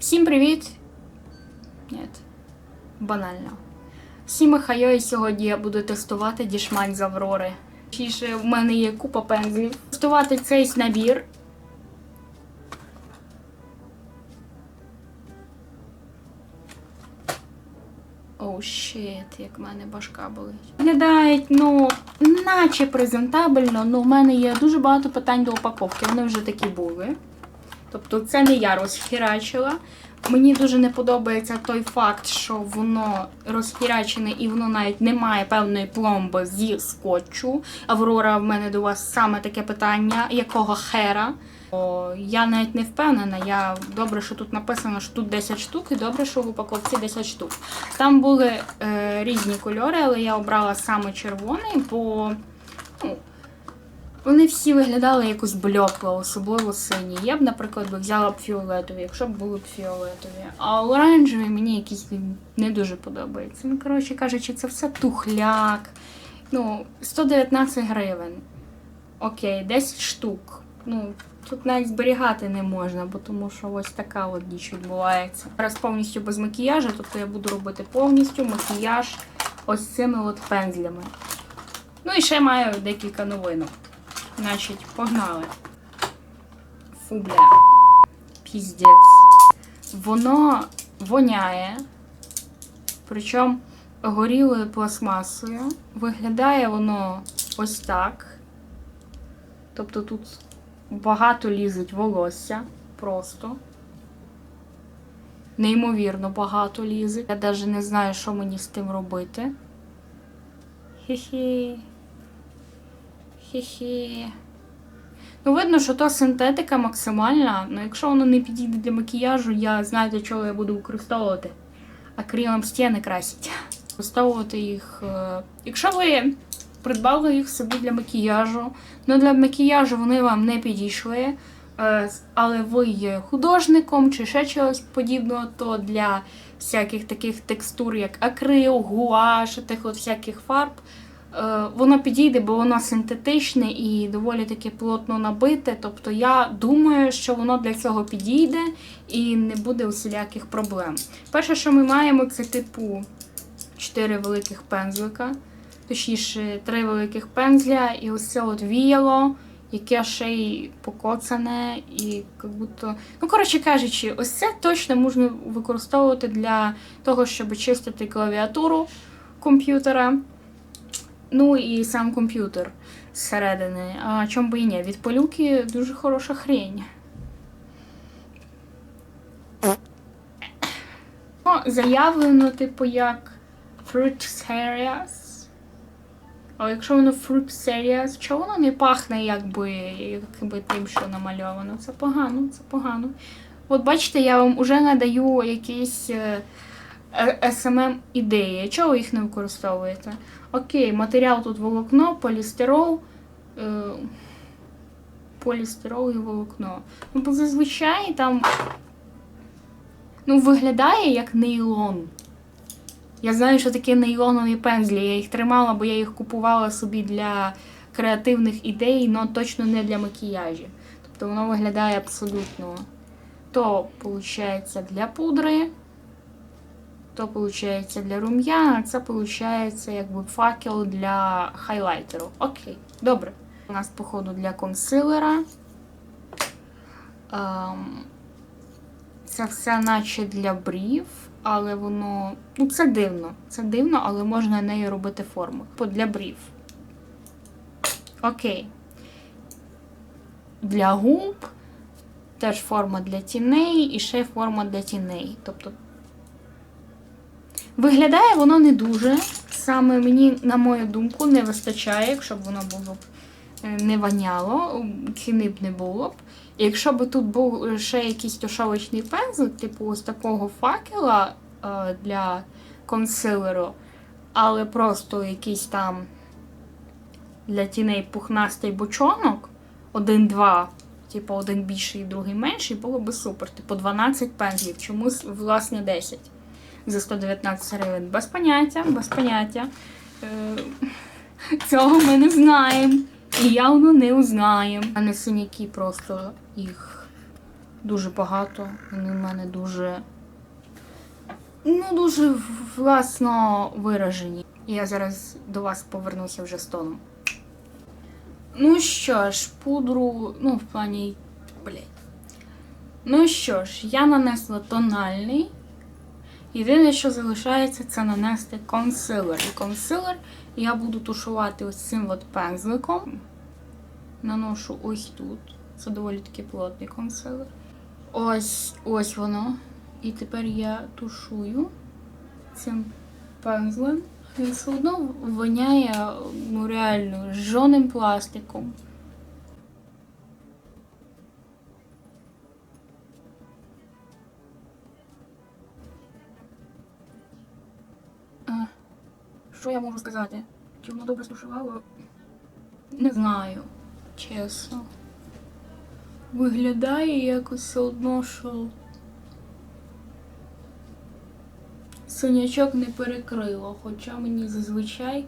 Всім привіт! Ні, банально. Всім Михайо, і сьогодні я буду тестувати дішмань з Аврори. Точніше, в мене є купа пензлів. Тестувати цей набір. Оу, щит, як в мене башка болить. Виглядають, ну, наче презентабельно, але в мене є дуже багато питань до упаковки. Вони вже такі були. Тобто це не я розхірачила. Мені дуже не подобається той факт, що воно розхірачене і воно навіть не має певної пломби зі скотчу. Аврора, в мене до вас саме таке питання, якого хера. О, я навіть не впевнена. Я добре, що тут написано, що тут 10 штук, і добре, що в упаковці 10 штук. Там були е, різні кольори, але я обрала саме червоний, бо ну, вони всі виглядали якось блекло, особливо сині. Я б, наприклад, взяла б фіолетові, якщо б були б фіолетові. А оранжеві мені якісь не дуже подобаються. Ну, коротше кажучи, це все тухляк. Ну, 119 гривень. Окей, 10 штук. Ну, тут навіть зберігати не можна, бо тому що ось така от діч відбувається. Зараз повністю без макіяжу, тобто я буду робити повністю макіяж ось цими от пензлями. Ну і ще маю декілька новинок. Значить, погнали. Фу, бля. Піздець. Воно воняє. Причому горілою пластмасою. Виглядає воно ось так. Тобто тут багато лізуть волосся. Просто. Неймовірно багато лізить. Я навіть не знаю, що мені з тим робити. Хі-хі. Хі-хі. Ну, видно, що то синтетика максимальна. Ну, якщо воно не підійде для макіяжу, я знаю, для чого я буду використовувати. Акрилом стіни красить. Використовувати їх. е, Якщо ви придбали їх собі для макіяжу, ну для макіяжу вони вам не підійшли. е, Але ви є художником чи ще чогось подібного, то для всяких таких текстур, як акрил, гуаш, тих от всяких фарб, Воно підійде, бо воно синтетичне і доволі таки плотно набите. Тобто я думаю, що воно для цього підійде і не буде усіляких проблем. Перше, що ми маємо, це типу 4 великих пензлика, точніше, 3 великих пензля, і ось це от віяло, яке ще й покоцане, і як будто. Ну, коротше кажучи, ось це точно можна використовувати для того, щоб чистити клавіатуру комп'ютера. Ну і сам комп'ютер зсередини. А чому би і ні? Від пилюки дуже хороша хрень. Ну, заявлено, типу, як Fruit Serious. А якщо воно Fruit Serious, чого воно не пахне, якби, якби тим, що намальовано? Це погано, це погано. От бачите, я вам уже надаю якісь е, SMM ідеї. Чого їх не використовуєте? Окей, матеріал тут волокно, полістирол. Е, полістирол і волокно. Ну, зазвичай там ну, виглядає як нейлон. Я знаю, що таке нейлонові пензлі. Я їх тримала, бо я їх купувала собі для креативних ідей, але точно не для макіяжі. Тобто воно виглядає абсолютно. То, виходить, для пудри, то виходить для рум'ян, а це виходить якби факел для хайлайтеру. Окей, добре. У нас, походу, для консилера. Ем, це все наче для брів, але воно. Ну, це дивно. Це дивно, але можна нею робити форму. По для брів. Окей. Для губ. Теж форма для тіней і ще форма для тіней. Тобто Виглядає воно не дуже. Саме мені, на мою думку, не вистачає, якщо б воно було б е, не воняло, ціни б не було б. І якщо б тут був ще якийсь тушовочний пензлик, типу ось такого факела е, для консилеру, але просто якийсь там для тіней пухнастий бочонок, один-два, типу один більший, другий менший, було б супер. Типу 12 пензлів, чомусь, власне, 10 за 119 гривень. Без поняття, без поняття. Е, Цього ми не знаємо. І явно не узнаємо. А не синяки просто їх дуже багато. Вони в мене дуже. Ну, дуже власно виражені. Я зараз до вас повернуся вже з тоном. Ну що ж, пудру, ну, в плані. Блять. Ну що ж, я нанесла тональний. Єдине, що залишається, це нанести консилер. І консилер я буду тушувати ось цим от пензликом. Наношу ось тут. Це доволі таки плотний консилер. Ось ось воно. І тепер я тушую цим пензлем. І все одно воняє ну, реально жженим пластиком. Що я можу сказати? Чи воно добре стушувало? Не знаю, чесно. Виглядає якось все одно, що синячок не перекрило, хоча мені зазвичай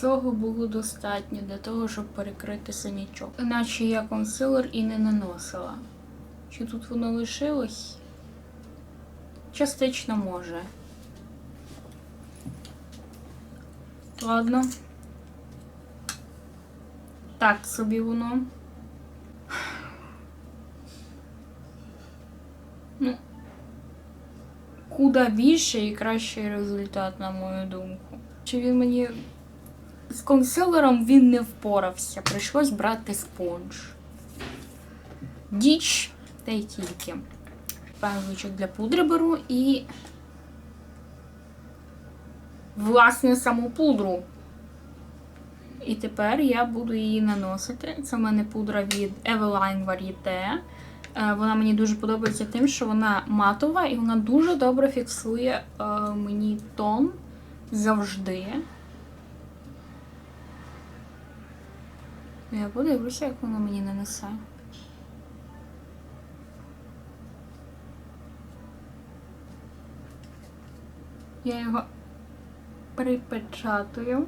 цього було достатньо для того, щоб перекрити синячок. Іначе я консилер і не наносила. Чи тут воно лишилось? Частично може. Ладно. Так собі воно. Ну, куда більше і кращий результат, на мою думку. Чи він мені з консилером він не впорався. Прийшлось брати спонж. Діч, та й тільки. Пензличок для пудри беру і. Власне, саму пудру. І тепер я буду її наносити. Це в мене пудра від Eveline Varieté. Е, Вона мені дуже подобається тим, що вона матова і вона дуже добре фіксує е, мені тон завжди. Я подивлюся, як вона мені нанесе. Я його припечатую.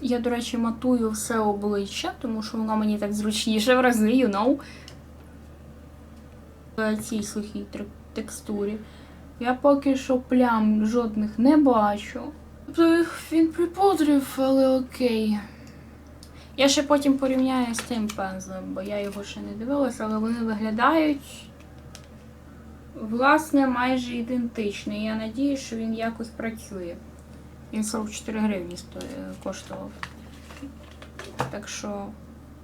Я, до речі, матую все обличчя, тому що воно мені так зручніше в рази, you know. В цій сухій текстурі. Я поки що плям жодних не бачу. Тобто він припудрив, але окей. Я ще потім порівняю з тим пензлем, бо я його ще не дивилася, але вони виглядають власне майже ідентично. І Я надію, що він якось працює. Він 44 гривні коштував. Так що,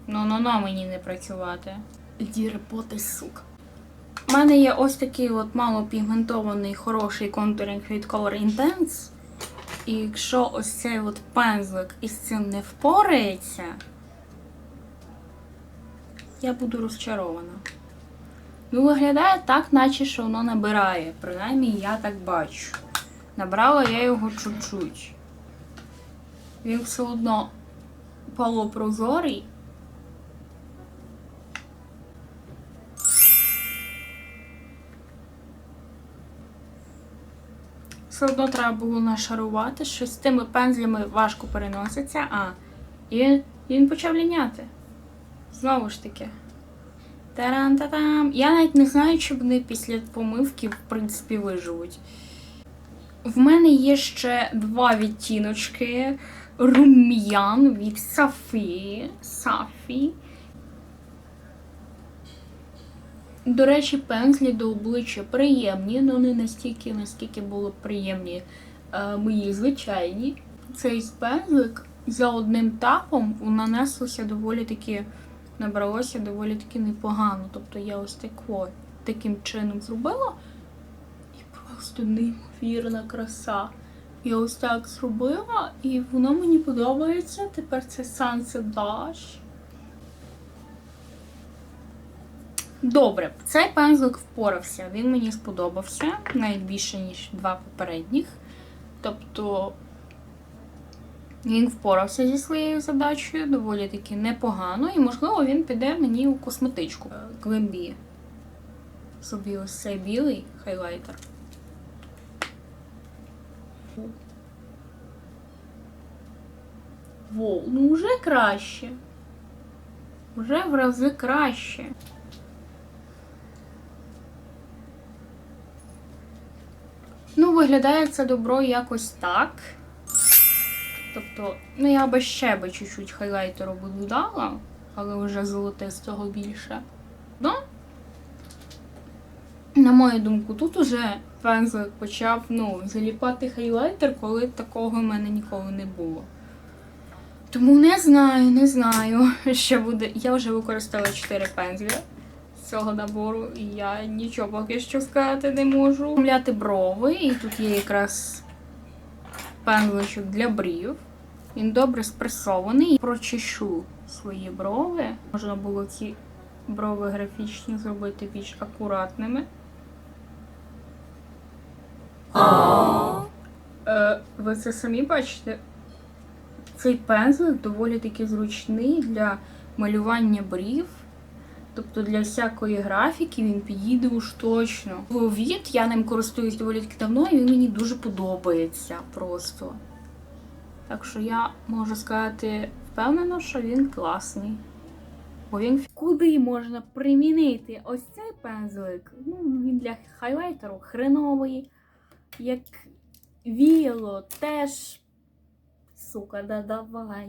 ну ну ну мені не працювати. Ді роботи, сука. У мене є ось такий от малопігментований хороший контуринг від Color Intense. І якщо ось цей от пензлик із цим не впорається, я буду розчарована. Ну, виглядає так, наче що воно набирає. Принаймні я так бачу. Набрала я його чуть-чуть. Він все одно полупрозорий. Все одно треба було нашарувати, що з тими пензлями важко переноситься, а і він, почав ліняти. Знову ж таки. Таран-та-там. Я навіть не знаю, чи вони після помивки, в принципі, виживуть. В мене є ще два відтіночки рум'ян від Сафі. Сафі. До речі, пензлі до обличчя приємні, але не настільки, наскільки були приємні е, мої звичайні. Цей пензлик за одним тапом нанеслося доволі таки, набралося доволі таки непогано. Тобто я ось тако, таким чином зробила. І просто неймовірна краса. Я ось так зробила, і воно мені подобається. Тепер це Sunset Dash. Добре, цей пензлик впорався. Він мені сподобався навіть більше, ніж два попередніх. Тобто він впорався зі своєю задачею доволі таки непогано, і, можливо, він піде мені у косметичку. Глембі. Собі ось цей білий хайлайтер. Воу, ну вже краще. Вже в рази краще. Ну, виглядає це добро якось так. Тобто, ну я би ще би чуть-чуть хайлайтеру би додала, але вже золотистого більше. Ну, на мою думку, тут уже пензлик почав ну, заліпати хайлайтер, коли такого в мене ніколи не було. Тому не знаю, не знаю, що буде. Я вже використала 4 пензлі з цього набору, і я нічого поки що сказати не можу. Мляти брови, і тут є якраз пензличок для брів. Він добре спресований. Прочищу свої брови. Можна було ці брови графічні зробити більш акуратними. Е, ви це самі бачите? Цей пензлик доволі таки зручний для малювання брів. Тобто для всякої графіки він підійде уж точно. Від я ним користуюсь доволі таки давно, і він мені дуже подобається просто. Так що я можу сказати впевнено, що він класний. Бо він куди можна примінити ось цей пензлик? Ну, він для хайлайтеру хреновий. Як віяло, теж. Сука, да давай.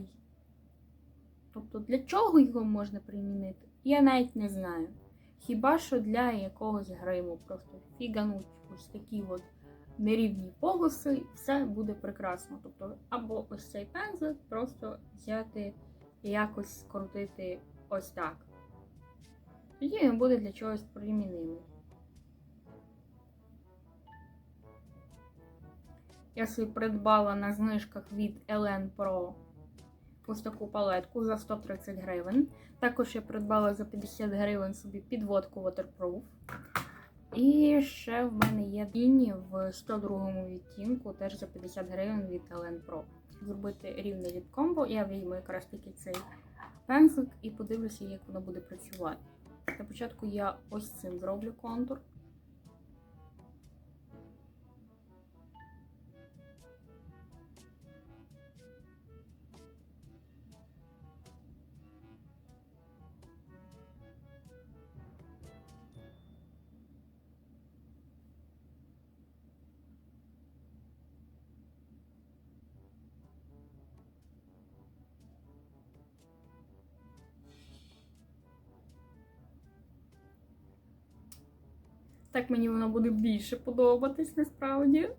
Тобто для чого його можна примінити? Я навіть не знаю. Хіба що для якогось гриму просто фігануть ось такі от нерівні полоси, все буде прекрасно. Тобто, або ось цей пензлик просто взяти і якось скрутити ось так. Тоді він буде для чогось примінимий. Я собі придбала на знижках від Elen Pro ось таку палетку за 130 гривень. Також я придбала за 50 гривень собі підводку Waterproof. І ще в мене є тіні в 102 відтінку, теж за 50 гривень від Elen Pro. Зробити рівне ліп комбо. Я візьму якраз тільки цей пензлик і подивлюся, як воно буде працювати. Для початку я ось цим зроблю контур. Так мені воно буде більше подобатись насправді.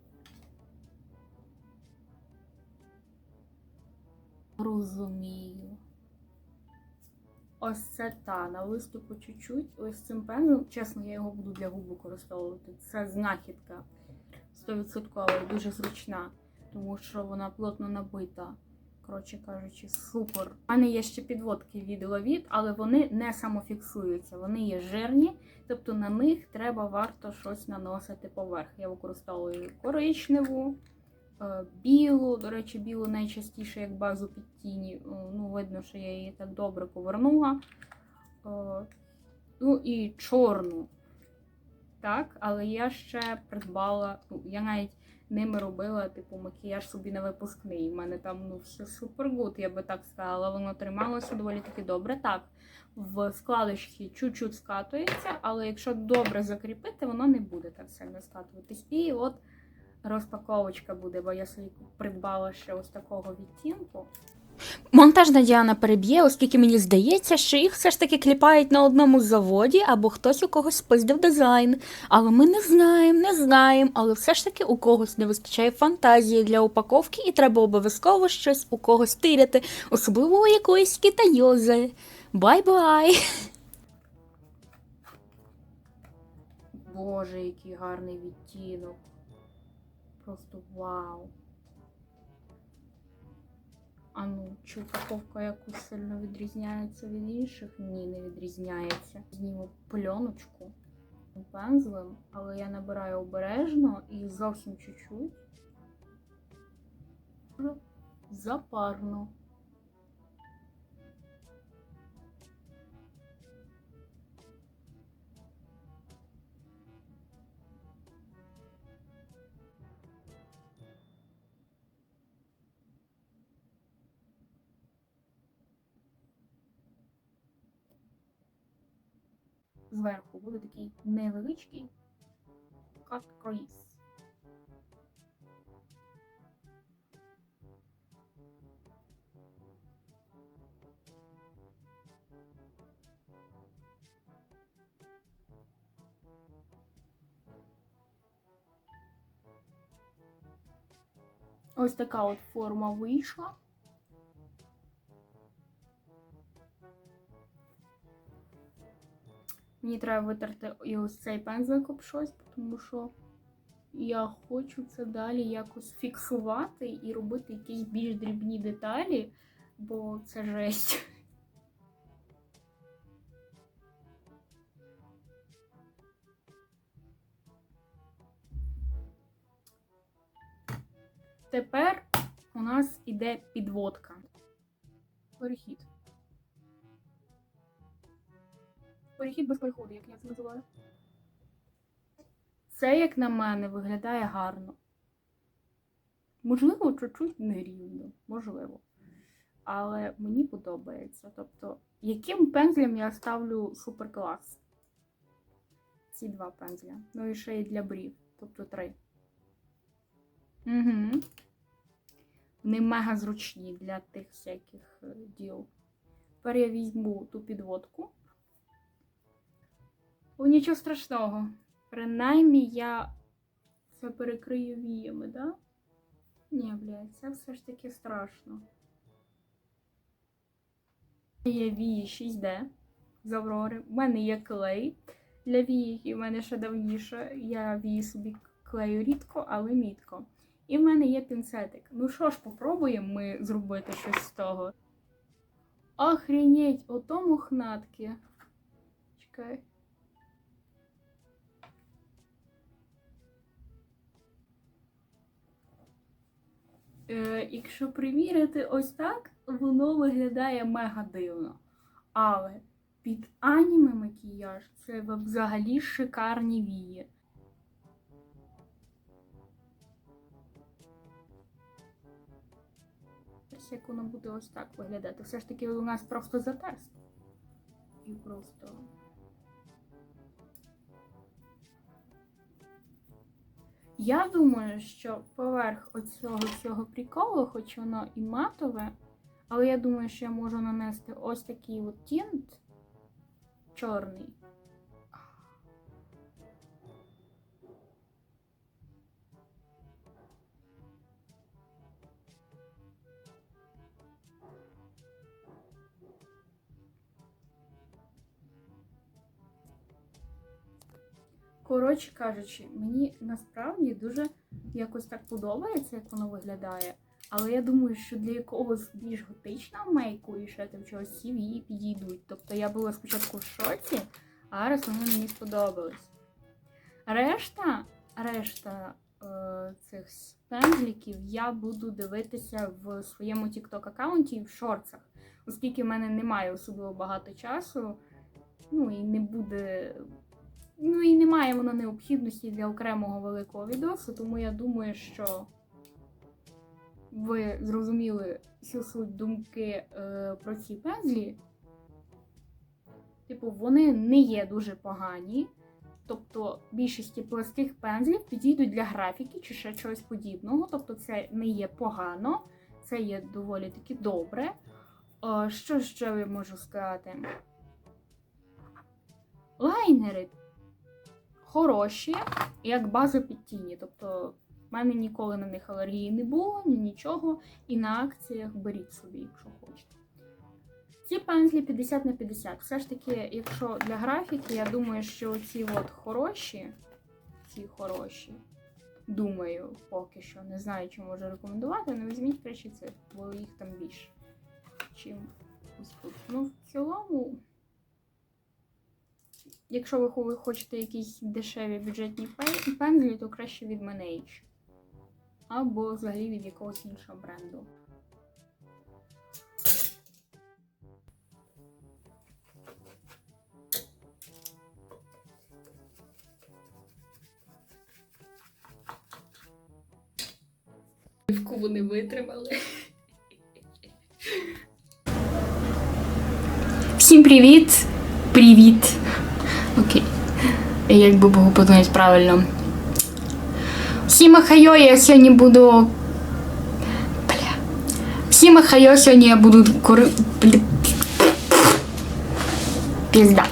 Розумію. Ось це та, на листу по чуть-чуть. Ось цим пензлем, чесно, я його буду для губ використовувати. Це знахідка 100% дуже зручна, тому що вона плотно набита. Коротше кажучи, супер. У мене є ще підводки від Ловіт, але вони не самофіксуються. Вони є жирні, тобто на них треба варто щось наносити поверх. Я використовую коричневу, е, білу. До речі, білу найчастіше як базу під тіні. Е, Ну, видно, що я її так добре повернула. Е, ну і чорну. Так, але я ще придбала, ну, я навіть ними робила, типу, макіяж собі на випускний. У мене там ну, все супер-гуд, я би так сказала. Воно трималося доволі таки добре. Так, в складочці чуть-чуть скатується, але якщо добре закріпити, воно не буде так сильно скатуватись. І от розпаковочка буде, бо я собі придбала ще ось такого відтінку. Монтажна Діана переб'є, оскільки мені здається, що їх все ж таки кліпають на одному заводі або хтось у когось спиздив дизайн. Але ми не знаємо, не знаємо, але все ж таки у когось не вистачає фантазії для упаковки, і треба обов'язково щось у когось тиряти, особливо у якоїсь китайози. Бай-бай! Боже, який гарний відтінок. Просто вау. А ну, чи упаковка якось сильно відрізняється від інших? Ні, не відрізняється. Зніму пленочку пензлем, але я набираю обережно і зовсім чуть-чуть. Запарно. Зверху буде такий невеличкий cut crease. Ось така от форма вийшла. Мені треба витерти і ось цей пензлик об щось, тому що я хочу це далі якось фіксувати і робити якісь більш дрібні деталі, бо це жесть. Тепер у нас іде підводка. Перехід. Перехід без переходу, як я це називаю. Це, як на мене, виглядає гарно. Можливо, чуть-чуть нерівно, можливо. Але мені подобається. Тобто, яким пензлем я ставлю суперклас? Ці два пензля. Ну і ще й для брів. Тобто три. Угу. Вони мега зручні для тих всяких е, діл. Тепер я візьму ту підводку. О, нічого страшного. Принаймні я це перекрию віями, да? Ні, блядь, це все ж таки страшно. Є вії 6D з Аврори. У мене є клей для вії, і в мене ще давніше. Я вії собі клею рідко, але мітко. І в мене є пінцетик. Ну що ж, попробуємо ми зробити щось з того. Охренеть, ото мохнатки. Чекай. Якщо приміряти ось так, воно виглядає мега дивно. Але під аніме макіяж це взагалі шикарні вії. Як воно буде ось так виглядати. Все ж таки у нас просто затест. І просто. Я думаю, що поверх оцього цього приколу, хоч воно і матове, але я думаю, що я можу нанести ось такий от тінт чорний. Коротше кажучи, мені насправді дуже якось так подобається, як воно виглядає. Але я думаю, що для якогось більш готичного мейку і ще там чогось CV підійдуть. Тобто я була спочатку в шоці, а зараз вони мені сподобались. Решта, решта е, цих пензліків я буду дивитися в своєму TikTok аккаунті і в шорцах, оскільки в мене немає особливо багато часу, ну і не буде. Ну і немає воно необхідності для окремого великого відосу, тому я думаю, що ви зрозуміли всю суть думки е, про ці пензлі. Типу, вони не є дуже погані. Тобто більшості пластих пензлів підійдуть для графіки чи ще чогось подібного. Тобто, це не є погано, це є доволі таки добре. Е, що ще я можу сказати? Лайнери хороші, як база під тіні. Тобто, в мене ніколи на них алергії не було, ні нічого. І на акціях беріть собі, якщо хочете. Ці пензлі 50 на 50. Все ж таки, якщо для графіки, я думаю, що ці от хороші, ці хороші, думаю, поки що не знаю, чи можу рекомендувати, але візьміть краще цих, бо їх там більше, чим ось тут. Ну, в цілому. Якщо ви хо- хочете якісь дешеві бюджетні пензлі, то краще від Manage. Або взагалі від якогось іншого бренду. Пивку вони витримали. Всім привіт! Привіт! Окей. І Якби Богу подумати правильно. Всім хайо, я сьогодні буду. Бля. Всім хайо, сьогодні я буду кури... Пізда.